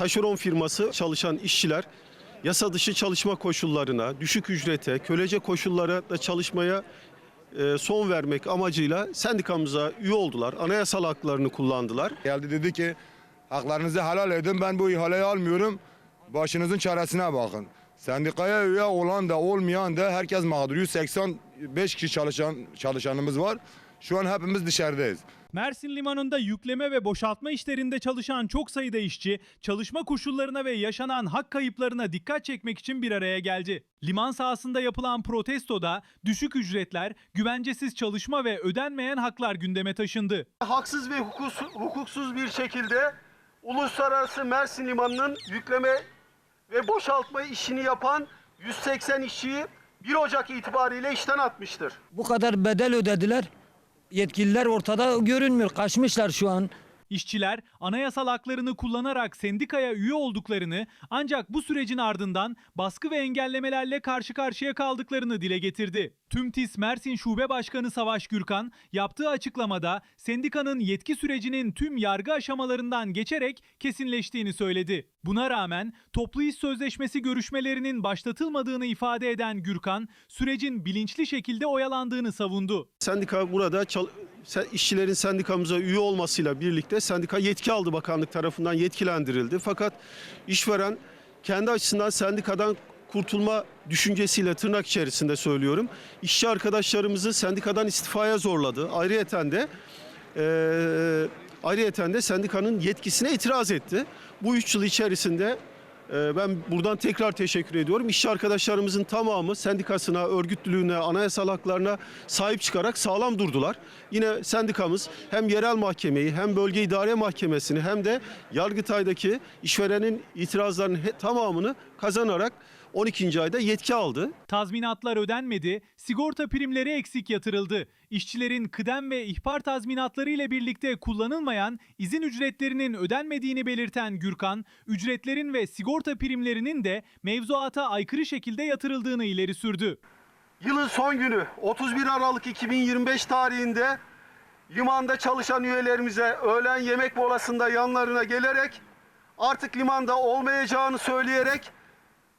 taşeron firması çalışan işçiler yasa dışı çalışma koşullarına, düşük ücrete, kölece koşullara da çalışmaya e, son vermek amacıyla sendikamıza üye oldular. Anayasal haklarını kullandılar. Geldi dedi ki haklarınızı helal edin ben bu ihaleyi almıyorum. Başınızın çaresine bakın. Sendikaya üye olan da olmayan da herkes mağdur. 185 kişi çalışan çalışanımız var. Şu an hepimiz dışarıdayız. Mersin Limanı'nda yükleme ve boşaltma işlerinde çalışan çok sayıda işçi, çalışma koşullarına ve yaşanan hak kayıplarına dikkat çekmek için bir araya geldi. Liman sahasında yapılan protestoda düşük ücretler, güvencesiz çalışma ve ödenmeyen haklar gündeme taşındı. Haksız ve hukuksuz, hukuksuz bir şekilde uluslararası Mersin Limanı'nın yükleme ve boşaltma işini yapan 180 işçiyi 1 Ocak itibariyle işten atmıştır. Bu kadar bedel ödediler. Yetkililer ortada görünmüyor. Kaçmışlar şu an. İşçiler anayasal haklarını kullanarak sendikaya üye olduklarını ancak bu sürecin ardından baskı ve engellemelerle karşı karşıya kaldıklarını dile getirdi. TÜMTİS Mersin Şube Başkanı Savaş Gürkan yaptığı açıklamada sendikanın yetki sürecinin tüm yargı aşamalarından geçerek kesinleştiğini söyledi. Buna rağmen toplu iş sözleşmesi görüşmelerinin başlatılmadığını ifade eden Gürkan, sürecin bilinçli şekilde oyalandığını savundu. Sendika burada işçilerin sendikamıza üye olmasıyla birlikte sendika yetki aldı bakanlık tarafından yetkilendirildi. Fakat işveren kendi açısından sendikadan kurtulma düşüncesiyle tırnak içerisinde söylüyorum. İşçi arkadaşlarımızı sendikadan istifaya zorladı. Ayrıyeten de eee ayrıyeten de sendikanın yetkisine itiraz etti. Bu üç yıl içerisinde Ben buradan tekrar teşekkür ediyorum. İşçi arkadaşlarımızın tamamı sendikasına, örgütlülüğüne, anayasal haklarına sahip çıkarak sağlam durdular. Yine sendikamız hem yerel mahkemeyi hem bölge idare mahkemesini hem de Yargıtay'daki işverenin itirazlarının tamamını kazanarak 12. ayda yetki aldı. Tazminatlar ödenmedi, sigorta primleri eksik yatırıldı. İşçilerin kıdem ve ihbar tazminatları ile birlikte kullanılmayan izin ücretlerinin ödenmediğini belirten Gürkan, ücretlerin ve sigorta primlerinin de mevzuata aykırı şekilde yatırıldığını ileri sürdü. Yılın son günü 31 Aralık 2025 tarihinde limanda çalışan üyelerimize öğlen yemek molasında yanlarına gelerek artık limanda olmayacağını söyleyerek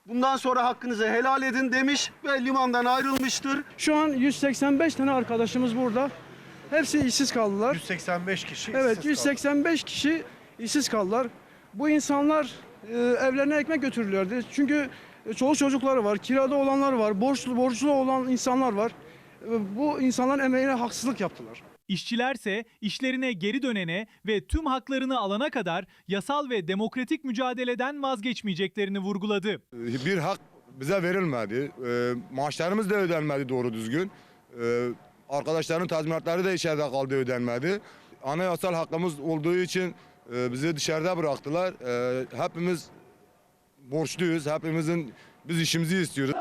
bundan sonra hakkınızı helal edin demiş ve limandan ayrılmıştır. Şu an 185 tane arkadaşımız burada. Hepsi işsiz kaldılar. 185 kişi Evet işsiz kaldı. 185 kişi işsiz kaldılar. Bu insanlar e, evlerine ekmek götürülüyordu. Çünkü e, çoluk çocukları var, kirada olanlar var, borçlu borçlu olan insanlar var. E, bu insanların emeğine haksızlık yaptılar. İşçilerse işlerine geri dönene ve tüm haklarını alana kadar yasal ve demokratik mücadeleden vazgeçmeyeceklerini vurguladı. Bir hak bize verilmedi. Ee, maaşlarımız da ödenmedi doğru düzgün. Ee, arkadaşların tazminatları da içeride kaldı ödenmedi. Anayasal hakkımız olduğu için e, bizi dışarıda bıraktılar. Ee, hepimiz borçluyuz. Hepimizin biz işimizi istiyoruz.